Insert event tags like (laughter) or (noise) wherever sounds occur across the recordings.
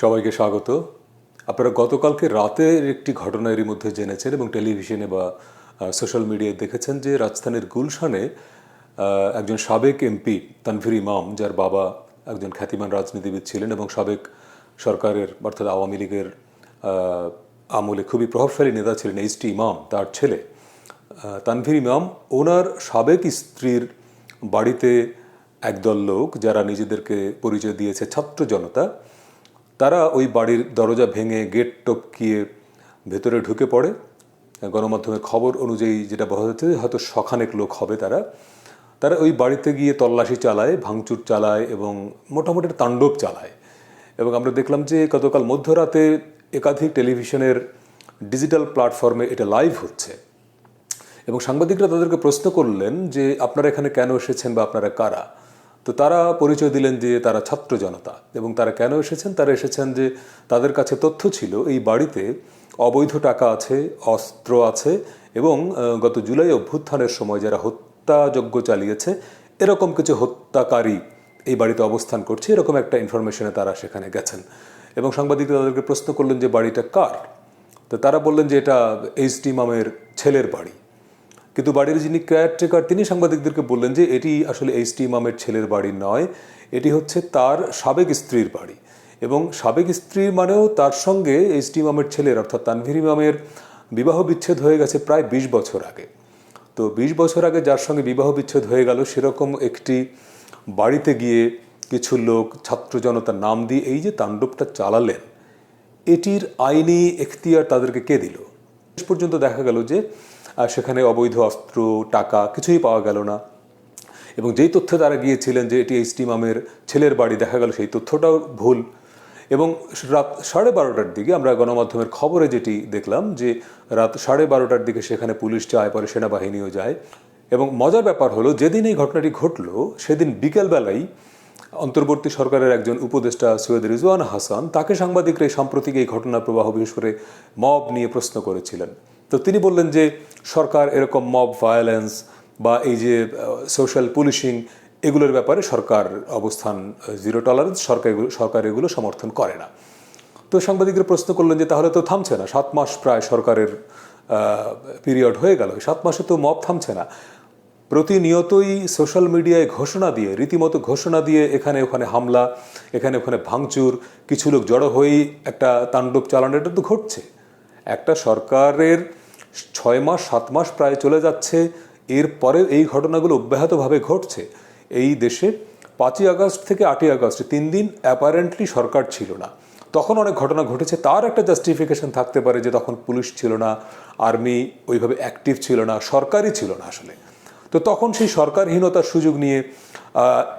সবাইকে স্বাগত। আপনারা গতকালকে রাতের একটি ঘটনা এরই মধ্যে জেনেছেন এবং টেলিভিশনে বা সোশ্যাল মিডিয়ায় দেখেছেন যে রাজধানীর গুলশানে একজন সাবেক এমপি তানভীর ইমাম, যার বাবা একজন খ্যাতিমান রাজনীতিবিদ ছিলেন এবং সাবেক সরকারের, অর্থাৎ আওয়ামী লীগের আমলে খুবই প্রভাবশালী নেতা ছিলেন এইচ টি ইমাম, তার ছেলে। তানভীর ইমাম ওনার সাবেক স্ত্রীর বাড়িতে একদল লোক যারা নিজেদেরকে পরিচয় দিয়েছে, ছাত্র জনতা তারা ওই বাড়ির দরজা ভেঙে গেট টপকিয়ে ভেতরে ঢুকে পড়ে। গণমাধ্যমের খবর অনুযায়ী যেটা বলা হচ্ছে হয়তো শখানেক লোক হবে তারা। তারা ওই বাড়িতে গিয়ে তল্লাশি চালায়, ভাঙচুর চালায় এবং মোটামুটি তাণ্ডব চালায়। এবং আমরা দেখলাম যে গতকাল মধ্যরাতে একাধিক টেলিভিশনের ডিজিটাল প্ল্যাটফর্মে এটা লাইভ হচ্ছে। এবং সাংবাদিকরা তাদেরকে প্রশ্ন করলেন যে আপনারা এখানে কেন এসেছেন বা আপনারা কারা? তো তারা পরিচয় দিলেন যে তারা ছাত্র জনতা এবং তারা কেন এসেছেন? তারা এসেছেন যে তাদের কাছে তথ্য ছিল, এই বাড়িতে অবৈধ টাকা আছে, অস্ত্র আছে এবং গত জুলাই অভ্যুত্থানের সময় যারা হত্যাযজ্ঞ চালিয়েছে, এরকম কিছু হত্যাকারী এই বাড়িতে অবস্থান করছে, এরকম একটা ইনফরমেশনে তারা সেখানে গেছেন। এবং সাংবাদিকরা তাদেরকে প্রশ্ন করলেন যে, বাড়িটা কার? তো তারা বললেন যে, এটা এইচ টি মামের ছেলের বাড়ি। কিন্তু বাড়ির যিনি কেয়ারটেকার তিনি সাংবাদিকদেরকে বললেন যে এটি আসলে এইচ টি ইমামের ছেলের বাড়ি নয়, এটি হচ্ছে তার সাবেক স্ত্রীর বাড়ি। এবং সাবেক স্ত্রী মানেও তার সঙ্গে এইচ টি ইমামের ছেলের, অর্থাৎ তানভীর ইমামের বিবাহ বিচ্ছেদ হয়ে গেছে প্রায় বিশ বছর আগে। তো বিশ বছর আগে যার সঙ্গে বিবাহ বিচ্ছেদ হয়ে গেল, সেরকম একটি বাড়িতে গিয়ে কিছু লোক, ছাত্র জনতার নাম দিয়ে এই যে তাণ্ডবটা চালালেন, এটির আইনি এখতিয়ার তাদেরকে কে দিল? শেষ পর্যন্ত দেখা গেল যে সেখানে অবৈধ অস্ত্র, টাকা কিছুই পাওয়া গেল না। এবং যেই তথ্যে তারা গিয়েছিলেন যে এটি এইচটি মামের ছেলের বাড়ি, দেখা গেল সেই তথ্যটাও ভুল। এবং রাত সাড়ে বারোটার দিকে আমরা গণমাধ্যমের খবরে যেটি দেখলাম যে রাত সাড়ে বারোটার দিকে সেখানে পুলিশ যায়, পরে সেনাবাহিনীও যায়। এবং মজার ব্যাপার হলো, যেদিন এই ঘটনাটি ঘটলো, সেদিন বিকেলবেলায় অন্তর্বর্তী সরকারের একজন উপদেষ্টা সৈয়দ রিজওয়ান হাসান তাকে সাংবাদিকরা সাম্প্রতিক এই ঘটনা প্রবাহ, বিশেষ করে মব নিয়ে প্রশ্ন করেছিলেন। তো তিনি বললেন যে সরকার এরকম মব ভায়োলেন্স বা এই যে সোশ্যাল পুলিশিং এগুলোর ব্যাপারে সরকার অবস্থান জিরো টলারেন্স সরকার সরকার এগুলো সমর্থন করে না। তো সাংবাদিকরা প্রশ্ন করলেন যে তাহলে তো থামছে না, সাত মাস প্রায় সরকারের পিরিয়ড হয়ে গেল সাত মাসে তো মব থামছে না। প্রতিনিয়তই সোশ্যাল মিডিয়ায় ঘোষণা দিয়ে, রীতিমতো ঘোষণা দিয়ে এখানে ওখানে হামলা, এখানে ওখানে ভাঙচুর, কিছু লোক জড়ো হয়েই একটা তাণ্ডব চালানো, এটা তো ঘটছে। একটা সরকারের ছয় মাস, সাত মাস প্রায় চলে যাচ্ছে। এরপরে এই ঘটনাগুলো অব্যাহতভাবে ঘটছে। এই দেশে পাঁচই আগস্ট থেকে আটই আগস্ট তিন দিন অ্যাপারেন্টলি সরকার ছিল না। তখন অনেক ঘটনা ঘটেছে। তার একটা জাস্টিফিকেশন থাকতে পারে যে তখন পুলিশ ছিল না আর্মি ওইভাবে অ্যাক্টিভ ছিল না, সরকারই ছিল না আসলে। তো তখন সেই সরকারহীনতার সুযোগ নিয়ে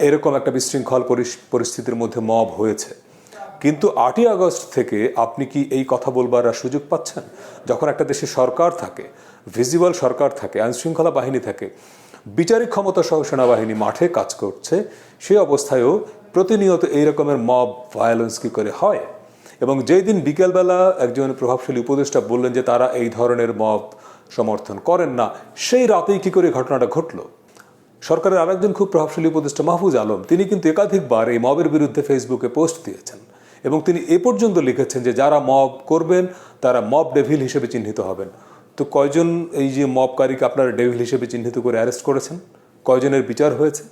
এরকম একটা বিশৃঙ্খল পরিস- পরিস্থিতির মধ্যে মব হয়েছে। কিন্তু আটই আগস্ট থেকে আপনি কি এই কথা বলবার আর সুযোগ পাচ্ছেন? যখন একটা দেশে সরকার থাকে ভিজিবল সরকার থাকে, আইনশৃঙ্খলা বাহিনী থাকে, বিচারিক ক্ষমতা সহ সেনাবাহিনী মাঠে কাজ করছে, সেই অবস্থায়ও প্রতিনিয়ত এই রকমের মব ভায়োলেন্স কি করে হয়? এবং যেই দিন বিকেলবেলা একজন প্রভাবশালী উপদেষ্টা বললেন যে তারা এই ধরনের মব সমর্থন করেন না, সেই রাতেই কি করে ঘটনাটা ঘটলো? সরকারের আরেকজন খুব প্রভাবশালী উপদেষ্টা মাহফুজ আলম, তিনি কিন্তু একাধিকবার এই মবের বিরুদ্ধে ফেসবুকে পোস্ট দিয়েছেন। এবং তিনি এ পর্যন্ত লিখেছেন যে যারা মব করবেন, তারা মব ডেভিল হিসেবে চিহ্নিত হবেন। তো কয়জন এই যে মবকারীকে আপনারা ডেভিল হিসেবে চিহ্নিত করে অ্যারেস্ট করেছেন? কয়জনের বিচার হয়েছে?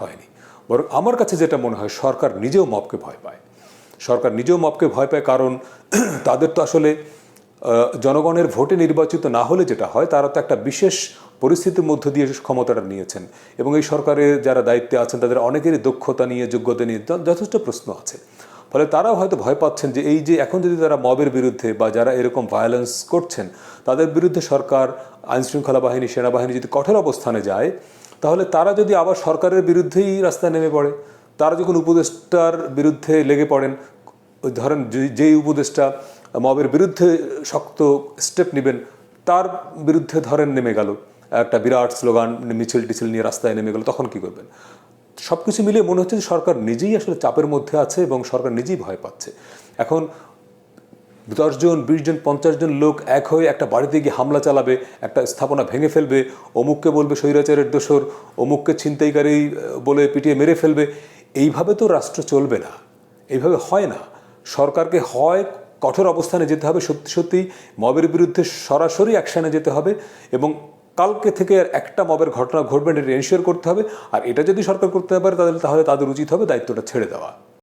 হয়নি। বরং আমার কাছে যেটা মনে হয়, সরকার নিজেও মবকে ভয় পায়। সরকার নিজেও মবকে ভয় পায় কারণ (clears throat) তাদের তো আসলে জনগণের ভোটে নির্বাচিত না হলে যেটা হয়, তারা তো একটা বিশেষ পরিস্থিতির মধ্য দিয়ে ক্ষমতাটা নিয়েছেন। এবং এই সরকারের যারা দায়িত্বে আছেন, তাদের অনেকেরই দক্ষতা নিয়ে, যোগ্যতা নিয়ে যথেষ্ট প্রশ্ন আছে। ফলে তারাও হয়তো ভয় পাচ্ছেন যে এই যে এখন যদি তারা মবের বিরুদ্ধে বা যারা এরকম ভায়োলেন্স করছেন, তাদের বিরুদ্ধে সরকার, আইনশৃঙ্খলা বাহিনী, সেনাবাহিনী যদি কঠোর অবস্থানে যায়, তাহলে তারা যদি আবার সরকারের বিরুদ্ধেই রাস্তায় নেমে পড়ে, তারা যখন উপদেষ্টার বিরুদ্ধে লেগে পড়েন, ধরেন যেই উপদেষ্টা মবের বিরুদ্ধে শক্ত স্টেপ নেবেন, তার বিরুদ্ধে ধরেন নেমে গেল, একটা বিরাট স্লোগান মিছিল টিছিল নিয়ে রাস্তায় নেমে গেল, তখন কি করবেন? সব কিছু মিলিয়ে মনে হচ্ছে যে সরকার নিজেই আসলে চাপের মধ্যে আছে এবং সরকার নিজেই ভয় পাচ্ছে। এখন দশজন বিশ জন, পঞ্চাশ জন লোক এক হয়ে একটা বাড়িতে গিয়ে হামলা চালাবে, একটা স্থাপনা ভেঙে ফেলবে, অমুককে বলবে স্বৈরাচারের দোসর অমুককে ছিনতাইকারী বলে পিটিয়ে মেরে ফেলবে, এইভাবে তো রাষ্ট্র চলবে না। এইভাবে হয় না। সরকারকে হয় কঠোর অবস্থানে যেতে হবে, সত্যি সত্যি মবের বিরুদ্ধে সরাসরি অ্যাকশনে যেতে হবে এবং কালকে থেকে আর একটা মবের ঘটনা ঘটবে, এটা এনশিওর করতে হবে। আর এটা যদি সরকার করতে পারে তাহলে তাহলে তাদের উচিত হবে দায়িত্বটা ছেড়ে দেওয়া।